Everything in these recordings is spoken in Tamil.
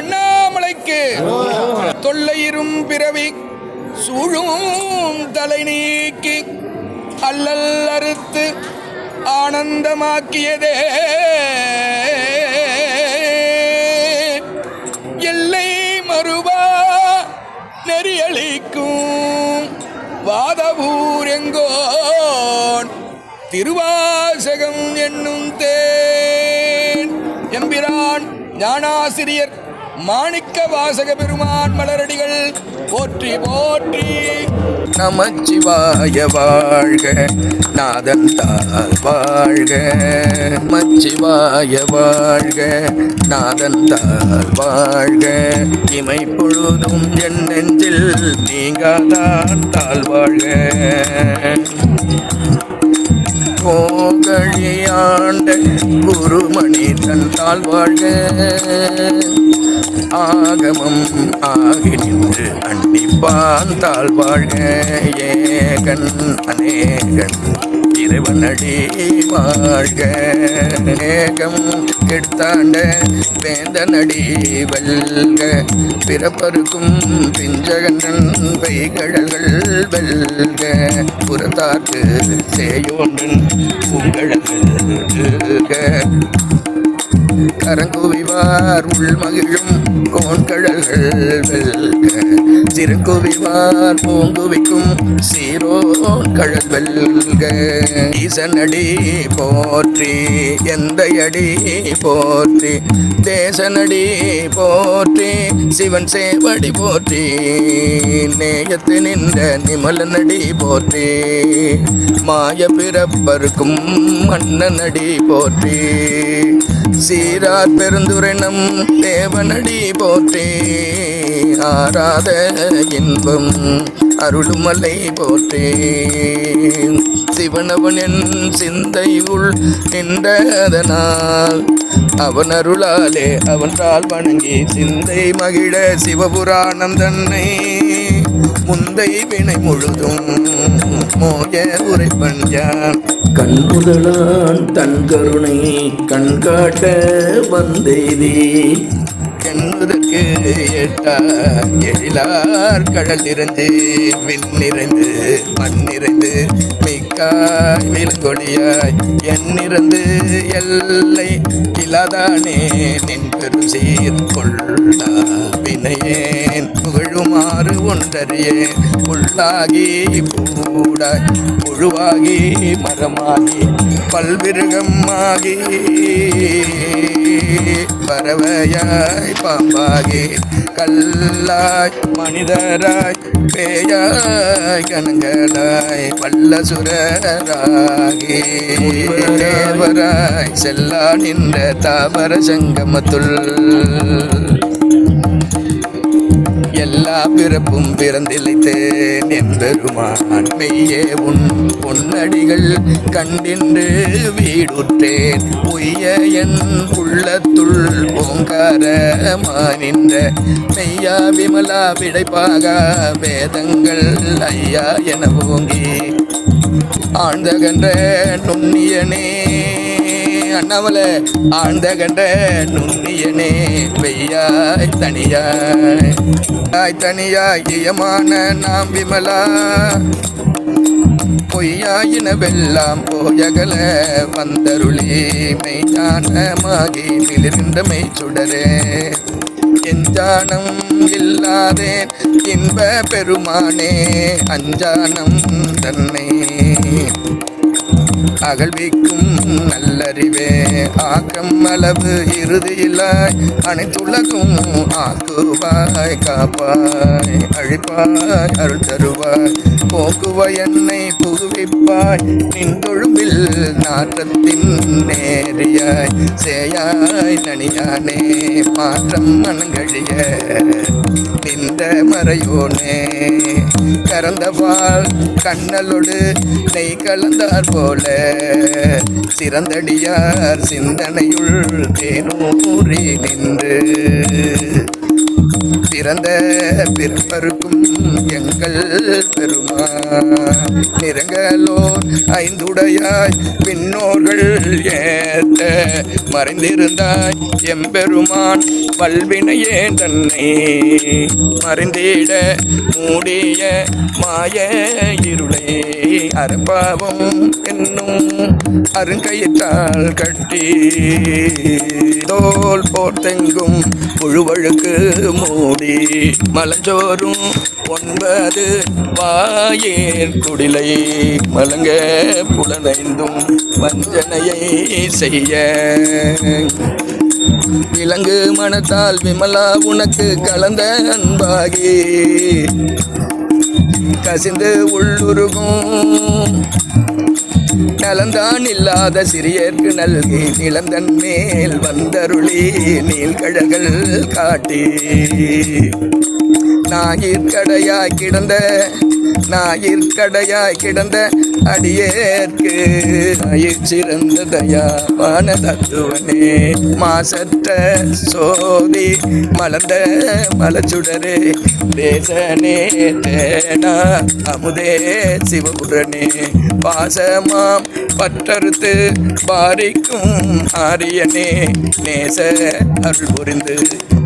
அண்ணாமலைக்கு. தொல்லையிரும் பிறவி சூழும் தலை நீக்கி அல்லல் அறுத்து ஆனந்தமாக்கியதே. எல்லை மறுவா நெறியளிக்கும் வாதவூர் எங்கோன் திருவாசகம் என்னும் தேன். எம்பிரான் ஞானாசிரியர் மாணிக்க வாசக பெருமான் மலரடிகள் போற்றி போற்றி. நமச்சிவாய வாழ்க நாதன் தாள் வாழ்க. மச்சிவாய வாழ்க நாதன் தாள் வாழ்க. இமை பொழுதும் என் நெஞ்சில் நீங்காதான் தாழ் வாழ்க. போகழியாண்ட குருமணி தந்தால் வாழ்க. ஆகமம் ஆகி நின்று அன்னிப்பான் தாழ் ஏகன் அநேகன். இறைவனடி வாழ்க ஏகம் எடுத்தாண்ட வேந்தனடி வெல்க. பிறப்பருக்கும் பிஞ்சகன் பெய்கடல்கள் வெல்க. புறத்தாக்கு சேயோன்றன் உங்களுக்கு கரங்குவிவார் உள்மகிழும் கோண்கடல்கள் வெல்க. சிறுங்குவிவார் பூங்குவிக்கும் சீரோன் கழல் வெல்க. ஈசனடி போற்றி எந்த அடி போற்றி தேசனடி போற்றி சிவன் சேவடி போற்றி நேயத்து நின்ற நிமலனடி போற்றி மாய பிறப்பருக்கும் மன்னனடி போற்றி. சீரார் பெருந்துரைனம் தேவனடி போற்றே. ஆராத இன்பம் அருளுமலை போற்றே. சிவனவன் என் சிந்தையுள் நின்றதனால் அவன் அருளாலே அவன்றால் வணங்கி சிந்தை மகிழ சிவபுராணம் தன்னை. முந்தை வினை முழுதும் மோய உரைப்பன் யான். கண்முதலான் தன் கருணை கண்காட்ட வந்தெய்தி. என்பதற்கு எட்டா எழிலார் கடல் நிறைந்து வில் நிறைந்து மண் நிறைந்து மிக்காய் விலங்கொடியாய் என் நிறந்து எல்லை இல்லாதானே நின் பெரும் சீர் கொள்ளா வினையேன். புகழுமாறு ஒன்றறியேன் புல்லாகி பூடாய் புழுவாகி மரமாகி பல்விருகமாகி பறவையாய் பாம்பாகி கல்லாய் மனிதராய் பேயாய் கணங்களாய் வல்லசுரராகி தேவராய் செல்லா நின்ற தாமர சங்கமத்துள் பிறப்பும் பிறந்திழைத்தேன் எம்பெருமான் மெய்யே உன் பொன்னடிகள் கண்டின்று வீடுற்றேன். பொய்ய என் உள்ளத்துள் ஓங்காரமானின்ற மெய்யா விமலா விடைப்பாக வேதங்கள் ஐயா என ஓங்கி ஆழ்ந்தகன்ற நுண்ணியனே அண்ணாமலை ஆழ்ந்த கண்ட நுண்ணியனே பெய்யாய் தனியாய். தாய் தனியாய் இயமான நாம் விமலா. பொய்யாயினவெல்லாம் போயகல வந்தருளி மெய்ஞானமாகி மிளிர்ந்த மெய் சுடரே எஞ்சானம் இல்லாதேன் இன்ப பெருமானே அஞ்சானம் தன்னை அகழ்விக்கும் நல்லறிவே. ஆக்கம் அளவு இறுதியிலாய் அனைத்துலகும் ஆக ஆக்குவாய் காப்பாய் அழிப்பாய் அருள் தருவாய். போக்குவாய் என்னை புகுவிப்பாய் நின்றொழும்பில் நாற்றத்தின் நேரியாய். சேயாய் நனியானே மாற்றம் மனங்கழிய. நின்ற மறையோனே கறந்தவாள் கண்ணலோடு நெய் கலந்தார் போல. சிறந்தடியார் சிந்தனையுள் தேனூறி நின்று. பிறந்த பிறப்பருக்கும் எங்கள் பெருமா நிறங்களோர் ஐந்துடையாய் பின்னோர்கள் ஏத்த மறைந்திருந்தாய் எம்பெருமான். பல்வினையே தன்னை மறைந்திட மூடிய மாய இருளை அறப்பாவம் என்னும் அருங்கயிற்றால் கட்டி தோல் போர்த்தெங்கும் புழுவழுக்கு மூடி மலஞ்சோறும் ஒன்பது வாயேன் குடிலை மலங்க புலனைந்தும் வஞ்சனையை செய்ய. விலங்கு மனத்தால் விமலா உனக்கு கலந்த அன்பாகி. கசிந்து உள்ளுருகும் நலந்தான் இல்லாத சிறியர்க்கு நல்கி நிலந்தன் மேல் வந்தருளி நீள்கழல்கள் காட்டி. நாயிற்கடையாய் கிடந்த நாயிற்கடையாய் கிடந்த அடியேற்கு. நாயிற் சிறந்த தயாவான தத்துவனே மாசற்ற சோதி மலர்ந்த மலச்சுடரே தேசனே தேனா அமுதே சிவபுரனே. பாசமாம் பற்றறுத்து பாரிக்கும் ஆரியனே நேச அருள் புரிந்து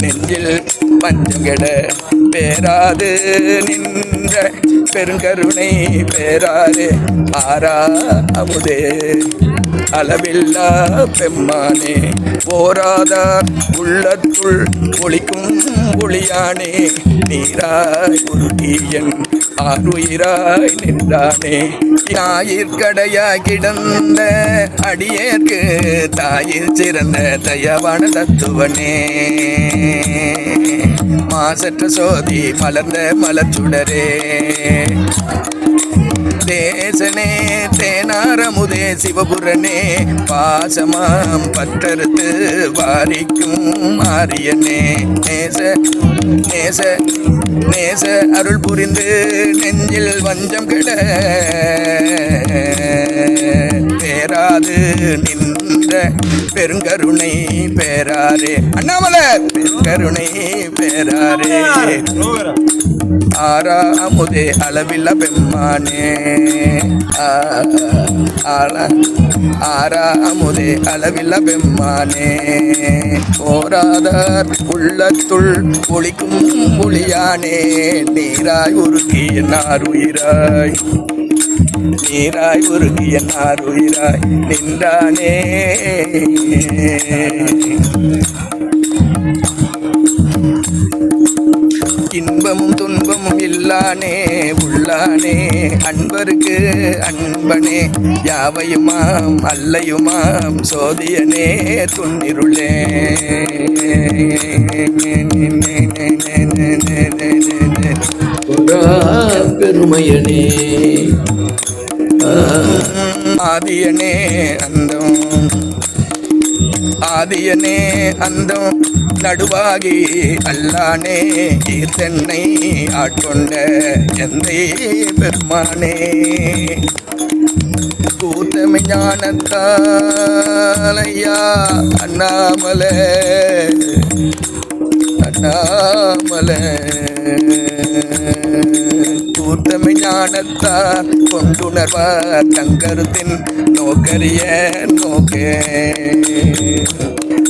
நெஞ்சில் பஞ்சங்கட பேராது நின்ற பெருங்கருணை பேராரே ஆரா அமுதே அளவில்லா பெம்மானே. போராதார் உள்ளத்துள் ஒளிக்கும் ஒளியானே. நீராய் குருகியன் ஆறுயிராய் நின்றானே. ஞாயிற்கடையாய் கிடந்த அடியேற்கு தாயில் சிறந்த தயவான தத்துவனே. மாசற்ற சோதி மலர்ந்த மலச்சுடரே தேசனே தேனாரமுதே சிவபுரனே பாசமாம் பற்றறுத்து வாரிக்கும் மாரியனே. நேச நேச நேச அருள் புரிந்து நெஞ்சில் வஞ்சம் கெட. பேராது நின்ற பெருங்கருணை பேராரே. அண்ணாமலை பெருங்கருணை பேராரே. ஆரா அமுதே அளவில்ல பெம்மானே. ஆரா அமுதே ஆறாமுதே அளவில்ல பெம்மானே. போராதார் உள்ளத்துள் ஒளிக்கும் ஒளியானே. நீராய் உருக்கி நார் உயிராய் நீராய் உருகிய நாருயிராய் நின்றானே. இன்பமும் துன்பமும் இல்லானே உள்ளானே. அன்பருக்கு அன்பனே யாவையுமாம் அல்லையுமாம் சோதியனே துன்னிருளே. குன்றா பெருமையனே. ஆதியனே அந்தம். ஆதியனே அந்தம். நடுவாகி அல்லானே ஈர்த்தென்னை ஆட்கொண்ட எந்தை பெருமானே. கூத்தமை ஞானத்தாலையா அண்ணாமலை அண்ணாமலை. கூத்தமை ஞானத்தார் கொண்டுணர்வார் தங்கருத்தின் நோக்கரிய நோக்கே.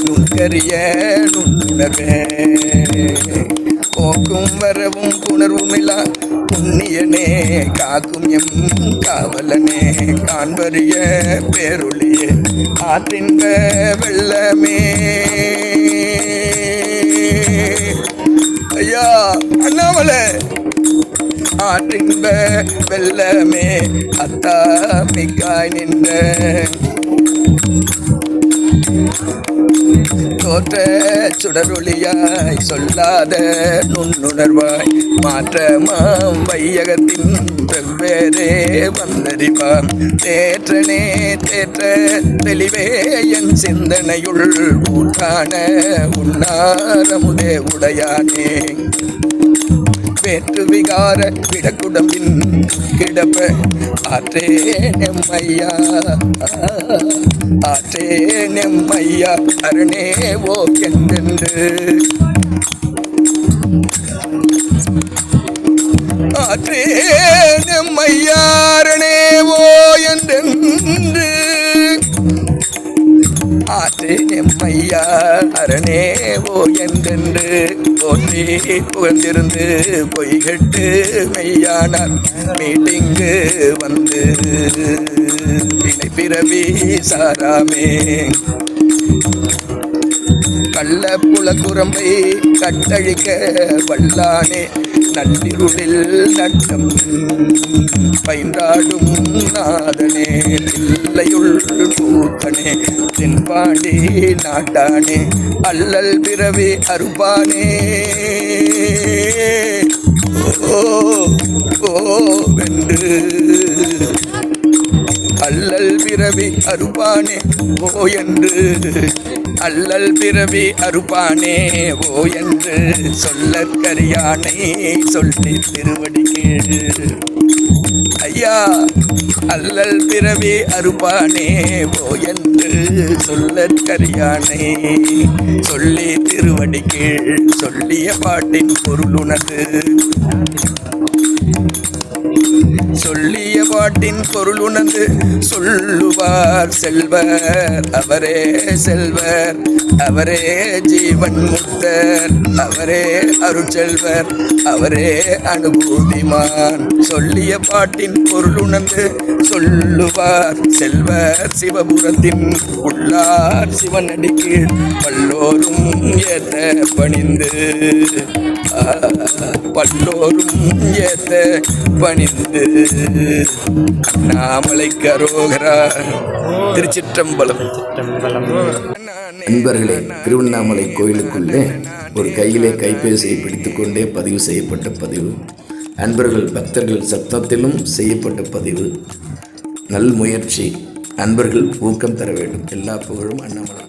நுண்கரிய நுண்ணுணர்வே. போக்கும் வரவும் புணர்வுமில்லா புண்ணியனே. காக்கும் எம் காவலனே. காண்பறிய பேருளியே ஆற்றின்ப வெள்ளமே. ஆற்றின்ப வெள்ளமே அத்தாமிக்காய் நின்ற தோற்ற சுடரொளியாய் சொல்லாத நுண்ணுணர்வாய் மாற்றமாம் வையகத்தின் வெவ்வேறே வந்தறிவாம். தேற்றனே தேற்ற தெளிவே என் சிந்தனையுள் ஊட்டான உன்னாரமுதே உடையானே. வேற்று விகார விடக்குடம்பின் கிடப்ப. ஆற்றே நெம்மையா. ஆற்றே நெம்மையா. அருணே ஓ என்றென்று ஆற்றே நெம்மையாரணே ஓ என்றென்று. ஆற்றே நெம்மையா. அரணே ஓ என்றென்று. போற்றி புகழ்ந்திருந்து பொய்கட்டு மெய்யானார். மீட்டிங்கு வந்து பிறவி சாராமே. கள்ள புலக்குரம்பை கட்டழிக்க வல்லானே. நள்ளிருளில் நட்டம் பயின்றாடும் நாதனே. பிள்ளையுள் பூத்தனே தென்பாண்டி நாட்டானே. அல்லல் பிறவி அருபானே ஓ ஓ வென்று அல்லல் பிறவி அருப்பானே ஓ என்று. அல்லல் பிறவி அருப்பானே ஓ என்று சொல்லற்கரியானை சொல்லி திருவடி கீழ் ஐயா அல்லல் பிறவி அருப்பானே ஓ என்று சொல்லற்கரியானை சொல்லி திருவடி கீழ் சொல்லிய பாட்டின் பொருளுனது சொல்லிய பாட்டின் பொருள் உணர்ந்து சொல்லுவார் செல்வர். அவரே செல்வர் அவரே ஜீவன் முக்தர் அவரே அருட்செல்வர் அவரே அனுபூதிமான். சொல்லிய பாட்டின் பொருள் உணர்ந்து சொல்லுவார் செல்வர் சிவபுரத்தின் உள்ளார் சிவனடிக்கு பல்லோரும் ஏத்த பணிந்து. பல்லோரும் ஏத்த பணிந்து. அண்ணாமலை கரோகரா திருச்சிற்றம்பலம். நண்பர்களே திருவண்ணாமலை கோயிலுக்குள்ளே ஒரு கையிலே கைபேசியை பிடித்துக்கொண்டே பதிவு செய்யப்பட்ட பதிவு. அன்பர்கள் பக்தர்கள் சத்தத்திலும் செய்யப்பட்ட பதிவு. நல் முயற்சி. அன்பர்கள் ஊக்கம் தர வேண்டும். எல்லா புகழும் அண்ணாமலை.